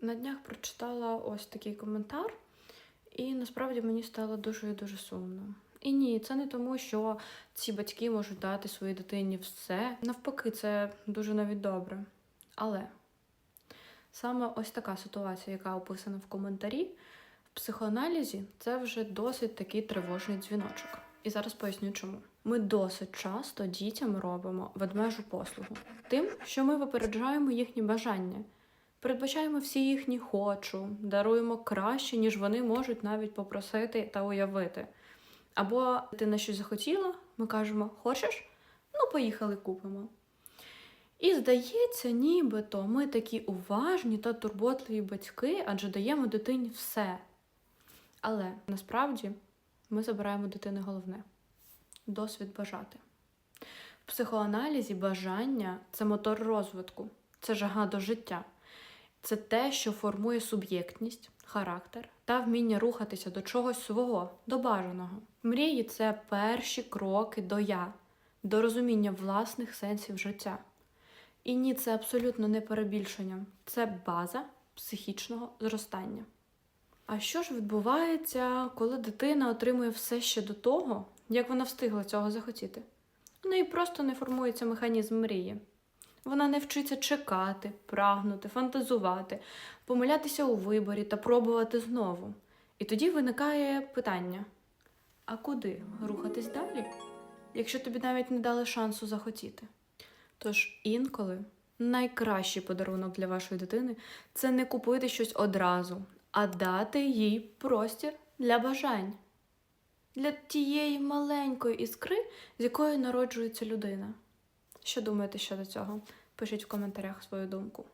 На днях прочитала ось такий коментар, і насправді мені стало дуже і дуже сумно. І ні, це не тому, що ці батьки можуть дати своїй дитині все. Навпаки, це дуже навіть добре. Але саме ось така ситуація, яка описана в коментарі, в психоаналізі це вже досить такий тривожний дзвіночок. І зараз поясню чому. Ми досить часто дітям робимо ведмежу послугу тим, що ми випереджаємо їхні бажання, передбачаємо всі їхні хочу, даруємо краще, ніж вони можуть навіть попросити та уявити. Або ти на щось захотіла, ми кажемо, хочеш? Ну, поїхали купимо. І здається, нібито ми такі уважні та турботливі батьки, адже даємо дитині все. Але насправді ми забираємо дитини головне досвід бажати. В психоаналізі бажання це мотор розвитку, це жага до життя, це те, що формує суб'єктність, характер та вміння рухатися до чогось свого, до бажаного. Мрії це перші кроки до я, до розуміння власних сенсів життя. І ні, це абсолютно не перебільшення, це база психічного зростання. А що ж відбувається, коли дитина отримує все ще до того, як вона встигла цього захотіти? У неї просто не формується механізм мрії. Вона не вчиться чекати, прагнути, фантазувати, помилятися у виборі та пробувати знову. І тоді виникає питання: а куди рухатись далі, якщо тобі навіть не дали шансу захотіти? Тож інколи найкращий подарунок для вашої дитини це не купити щось одразу, а дати їй простір для бажань, для тієї маленької іскри, з якої народжується людина. Що думаєте щодо цього? Пишіть в коментарях свою думку.